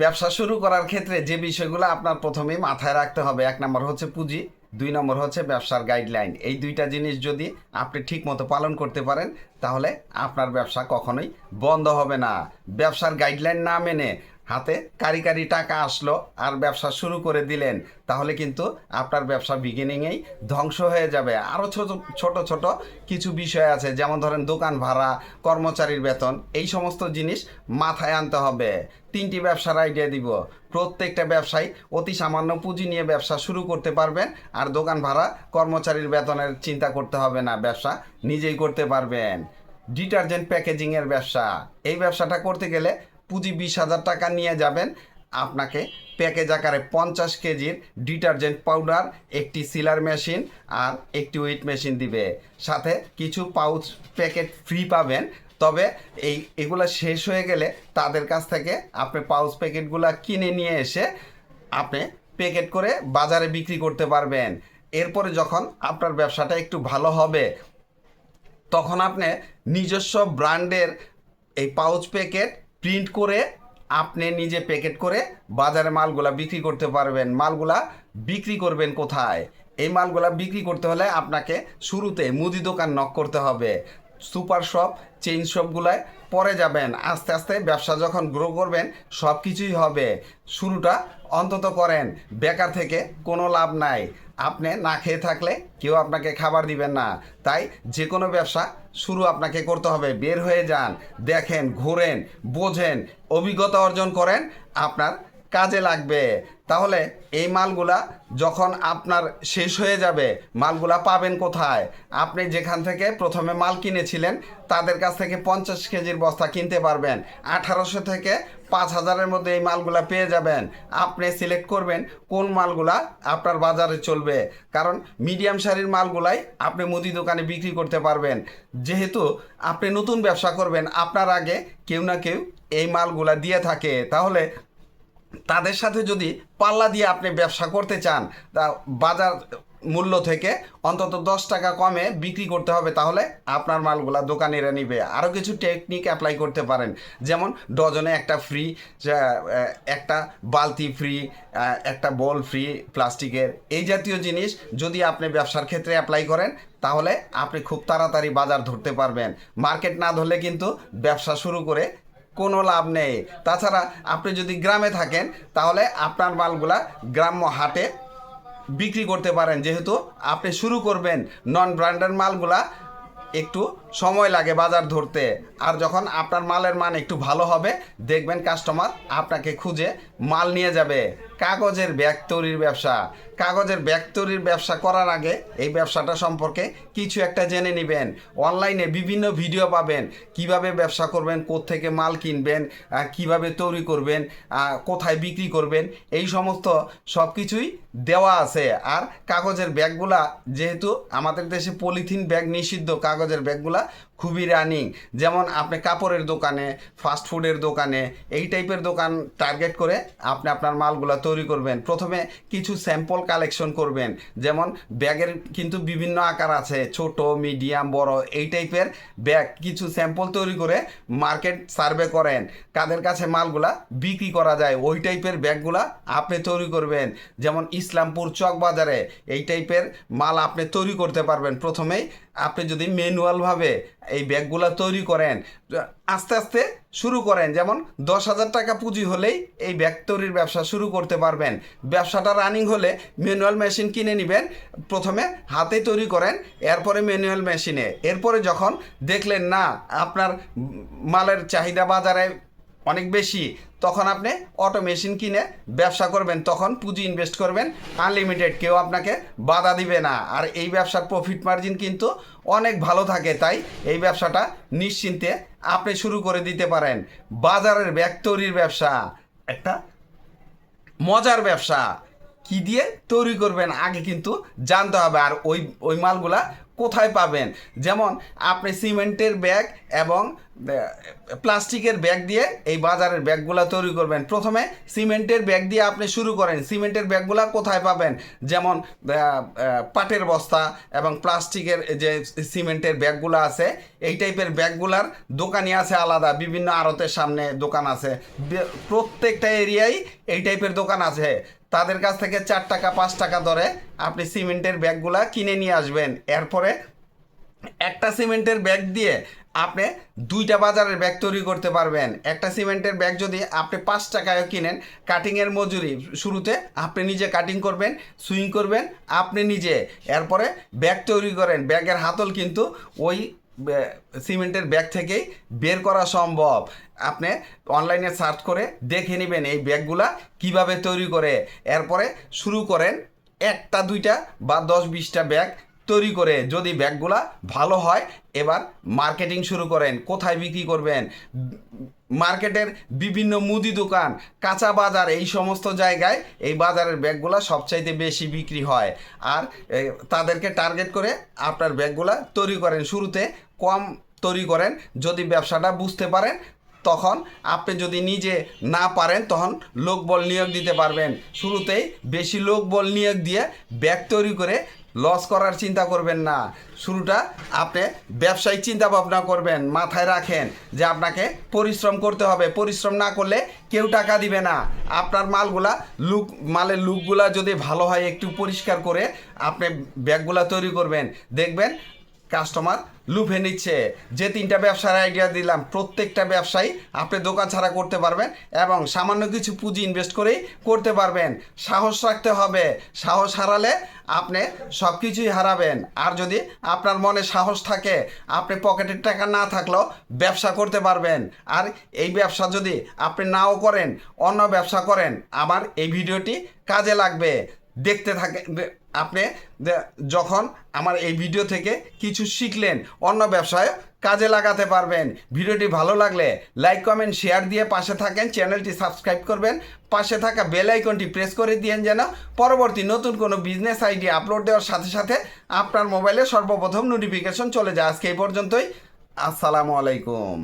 ব্যবসা শুরু করার ক্ষেত্রে যে বিষয়গুলো আপনার প্রথমেই মাথায় রাখতে হবে, এক নম্বর হচ্ছে পুঁজি, দুই নম্বর হচ্ছে ব্যবসার গাইডলাইন এই দুইটা জিনিস যদি আপনি ঠিক মতো পালন করতে পারেন, তাহলে আপনার ব্যবসা কখনোই বন্ধ হবে না। ব্যবসার গাইডলাইন না মেনে হাতে কারি কারি টাকা আসলো আর ব্যবসা শুরু করে দিলেন, তাহলে কিন্তু আপনার ব্যবসা বিগিনিংয়েই ধ্বংস হয়ে যাবে। আরও ছোট ছোট ছোট কিছু বিষয় আছে, যেমন ধরেন দোকান ভাড়া, কর্মচারীর বেতন, এই সমস্ত জিনিস মাথায় আনতে হবে। তিনটি ব্যবসার আইডিয়া দিব। প্রত্যেকটা ব্যবসায়ী অতি সামান্য পুঁজি নিয়ে ব্যবসা শুরু করতে পারবেন, আর দোকান ভাড়া, কর্মচারীর বেতনের চিন্তা করতে হবে না, ব্যবসা নিজেই করতে পারবেন। ডিটারজেন্ট প্যাকেজিংয়ের ব্যবসা। এই ব্যবসাটা করতে গেলে পুঁজি বিশ হাজার টাকা নিয়ে যাবেন। আপনাকে প্যাকেজ আকারে পঞ্চাশ কেজির ডিটারজেন্ট পাউডার, একটি সিলার মেশিন আর একটি ওয়েট মেশিন দিবে। সাথে কিছু পাউচ প্যাকেট ফ্রি পাবেন। তবে এই এগুলো শেষ হয়ে গেলে তাদের কাছ থেকে আপনি পাউচ প্যাকেটগুলো কিনে নিয়ে এসে আপনি প্যাকেট করে বাজারে বিক্রি করতে পারবেন। এরপরে যখন আপনার ব্যবসাটা একটু ভালো হবে, তখন আপনি নিজস্ব ব্র্যান্ডের এই পাউচ প্যাকেট প্রিন্ট করে আপনি নিজে প্যাকেট করে বাজারে মালগুলা বিক্রি করতে পারবেন। মালগুলা বিক্রি করবেন কোথায়? এই মালগুলা বিক্রি করতে হলে আপনাকে শুরুতে মুদি দোকান নক করতে হবে। সুপার শপ, চেইন শপগুলায় পরে যাবেন। আস্তে আস্তে ব্যবসা যখন গ্রো করবেন সব কিছুই হবে। শুরুটা অন্তত করেন, বেকার থেকে কোনো লাভ নাই। আপনি না খেয়ে থাকলে কেউ আপনাকে খাবার দিবেন না। তাই যে কোনো ব্যবসা শুরু আপনাকে করতে হবে। বের হয়ে যান, দেখেন, ঘোরেন, বোঝেন, অভিজ্ঞতা অর্জন করেন, আপনার কাজে লাগবে। তাহলে এই মালগুলা যখন আপনার শেষ হয়ে যাবে, মালগুলা পাবেন কোথায়? আপনি যেখান থেকে প্রথমে মাল কিনেছিলেন, তাদের কাছ থেকে পঞ্চাশ কেজির বস্তা কিনতে পারবেন। আঠারোশো থেকে পাঁচ হাজারের মধ্যে এই মালগুলা পেয়ে যাবেন। আপনি সিলেক্ট করবেন কোন মালগুলা আপনার বাজারে চলবে। কারণ মিডিয়াম সারির মালগুলাই আপনি মুদি দোকানে বিক্রি করতে পারবেন। যেহেতু আপনি নতুন ব্যবসা করবেন, আপনার আগে কেউ না কেউ এই মালগুলা দিয়ে থাকে। তাহলে তাদের সাথে যদি পাল্লা দিয়ে আপনি ব্যবসা করতে চান, তা বাজার মূল্য থেকে অন্তত দশ টাকা কমে বিক্রি করতে হবে, তাহলে আপনার মালগুলা দোকানিরা নিবে। আরও কিছু টেকনিক অ্যাপ্লাই করতে পারেন। যেমন ডজনে একটা ফ্রি একটা বালতি ফ্রি একটা বল ফ্রি প্লাস্টিকের। এই জাতীয় জিনিস যদি আপনি ব্যবসার ক্ষেত্রে অ্যাপ্লাই করেন, তাহলে আপনি খুব তাড়াতাড়ি বাজার ধরতে পারবেন। মার্কেট না ধরলে কিন্তু ব্যবসা শুরু করে কোনো লাভ নেই। তাছাড়া আপনি যদি গ্রামে থাকেন, তাহলে আপনার মালগুলা গ্রাম্য হাটে বিক্রি করতে পারেন। যেহেতু আপনি শুরু করবেন নন ব্র্যান্ডের মালগুলা একটু সময় লাগে বাজার ধরতে। আর যখন আপনার মালের মান একটু ভালো হবে, দেখবেন কাস্টমার আপনাকে খুঁজে মাল নিয়ে যাবে। কাগজের ব্যাগ তৈরির ব্যবসা। কাগজের ব্যাগ তৈরির ব্যবসা করার আগে এই ব্যবসাটা সম্পর্কে কিছু একটা জেনে নেবেন। অনলাইনে বিভিন্ন ভিডিও পাবেন। কীভাবে ব্যবসা করবেন থেকে মাল কিনবেন কীভাবে তৈরি করবেন কোথায় বিক্রি করবেন, এই সমস্ত সব কিছুই দেওয়া আছে। আর কাগজের ব্যাগগুলা যেহেতু আমাদের দেশে পলিথিন ব্যাগ নিষিদ্ধ, কাগজের ব্যাগগুলা খুবই রানিং যেমন আপনি কাপড়ের দোকানে ফাস্ট ফুডের দোকানে, এই টাইপের দোকান টার্গেট করে আপনি আপনার মালগুলা তৈরি করবেন। প্রথমে কিছু স্যাম্পল কালেকশন করবেন। যেমন ব্যাগের কিন্তু বিভিন্ন আকার আছে, ছোট মিডিয়াম বড়, এই টাইপের ব্যাগ কিছু স্যাম্পল তৈরি করে মার্কেট সার্ভে করেন। কাদের কাছে মালগুলা বিক্রি করা যায়, ওই টাইপের ব্যাগগুলা আপনি তৈরি করবেন। যেমন ইসলামপুর চক বাজারে, এই টাইপের মাল আপনি তৈরি করতে পারবেন। প্রথমেই আপনি যদি ম্যানুয়ালভাবে এই ব্যাগগুলো তৈরি করেন, আস্তে আস্তে শুরু করেন। যেমন দশ হাজার টাকা পুঁজি হলেই এই ব্যাগ তৈরির ব্যবসা শুরু করতে পারবেন। ব্যবসাটা রানিং হলে ম্যানুয়াল মেশিন কিনে নেবেন, প্রথমে হাতে তৈরি করেন, এরপরে ম্যানুয়াল মেশিনে এরপরে যখন দেখলেন, না, আপনার মালের চাহিদা বাজারে অনেক বেশি। তখন আপনি অটো মেশিন কিনে ব্যবসা করবেন, তখন পুঁজি ইনভেস্ট করবেন আনলিমিটেড কেউ আপনাকে বাধা দিবে না। আর এই ব্যবসার প্রফিট মার্জিন কিন্তু অনেক ভালো থাকে, তাই এই ব্যবসাটা নিশ্চিন্তে আপনি শুরু করে দিতে পারেন। বাজারের ব্যাগ তৈরির ব্যবসা, একটা মজার ব্যবসা। কি দিয়ে তৈরি করবেন আগে কিন্তু জানতে হবে, আর ওই ওই মালগুলা কোথায় পাবেন? যেমন আপনি সিমেন্টের ব্যাগ এবং প্লাস্টিকের ব্যাগ দিয়ে এই বাজারের ব্যাগগুলা তৈরি করবেন। প্রথমে সিমেন্টের ব্যাগ দিয়ে আপনি শুরু করেন। সিমেন্টের ব্যাগগুলা কোথায় পাবেন? যেমন পাটের বস্তা এবং প্লাস্টিকের যে সিমেন্টের ব্যাগগুলো আছে, এই টাইপের ব্যাগগুলার দোকানই আছে আলাদা। বিভিন্ন আড়তের সামনে দোকান আছে। প্রত্যেকটা এরিয়ায় এই টাইপের দোকান আছে। তাদের কাছ থেকে চার টাকা, পাঁচ টাকা দরে আপনি সিমেন্টের ব্যাগগুলা কিনে নিয়ে আসবেন। এরপরে একটা সিমেন্টের ব্যাগ দিয়ে আপনি দুইটা বাজারের ব্যাগ তৈরি করতে পারবেন। একটা সিমেন্টের ব্যাগ যদি আপনি পাঁচ টাকায় কিনেন কাটিংয়ের মজুরি শুরুতে আপনি নিজে কাটিং করবেন সুইং করবেন, আপনি নিজে। এরপরে ব্যাগ তৈরি করেন। ব্যাগের হাতল কিন্তু ওই সিমেন্টের ব্যাগ থেকেই বের করা সম্ভব। আপনি অনলাইনে সার্চ করে দেখে নেবেন এই ব্যাগগুলা কীভাবে তৈরি করে। এরপরে শুরু করেন একটা, দুইটা বা দশ, বিশটা ব্যাগ তৈরি করে যদি ব্যাগগুলা ভালো হয়, এবার মার্কেটিং শুরু করেন। কোথায় বিক্রি করবেন? মার্কেটের বিভিন্ন মুদি দোকান, কাঁচা বাজার, এই সমস্ত জায়গায় এই বাজারের ব্যাগগুলা সবচাইতে বেশি বিক্রি হয়। আর তাদেরকে টার্গেট করে আপনার ব্যাগগুলা তৈরি করেন। শুরুতে কম তৈরি করেন, যদি ব্যবসাটা বুঝতে পারেন, তখন আপনি যদি নিজে না পারেন, তখন লোকবল নিয়োগ দিতে পারবেন। শুরুতেই বেশি লোকবল নিয়োগ দিয়ে ব্যাগ তৈরি করে লস করার চিন্তা করবেন না। শুরুটা আপনি ব্যবসায়িক চিন্তা ভাবনা করবেন, মাথায় রাখেন যে আপনাকে পরিশ্রম করতে হবে। পরিশ্রম না করলে কেউ টাকা দিবে না। আপনার মালগুলা লুক, মালের লুকগুলা যদি ভালো হয়, একটু পরিষ্কার করে আপনি ব্যাগগুলা তৈরি করবেন। দেখবেন কাস্টমার লুফে নিচ্ছে। যে তিনটা ব্যবসার আইডিয়া দিলাম, প্রত্যেকটা ব্যবসায়ী আপনি দোকান ছাড়া করতে পারবেন এবং সামান্য কিছু পুঁজি ইনভেস্ট করেই করতে পারবেন। সাহস রাখতে হবে। সাহস হারালে আপনি সব কিছুই হারাবেন। আর যদি আপনার মনে সাহস থাকে, আপনি পকেটের টাকা না থাকলেও ব্যবসা করতে পারবেন। আর এই ব্যবসা যদি আপনি নাও করেন, অন্য ব্যবসা করেন, আমার এই ভিডিওটি কাজে লাগবে। দেখতে থাকে আপনি যখন আমার এই ভিডিও থেকে কিছু শিখলেন, অন্য ব্যবসায় কাজে লাগাতে পারবেন। ভিডিওটি ভালো লাগলে লাইক কমেন্ট শেয়ার দিয়ে পাশে থাকেন চ্যানেলটি সাবস্ক্রাইব করবেন, পাশে থাকা বেল আইকনটি প্রেস করে দিয়েন যেন পরবর্তী নতুন কোনো বিজনেস আইডি আপলোড দেওয়ার সাথে সাথে আপনার মোবাইলে সর্বপ্রথম নোটিফিকেশন চলে যায়। আজকে এই পর্যন্তই। আসসালামু আলাইকুম।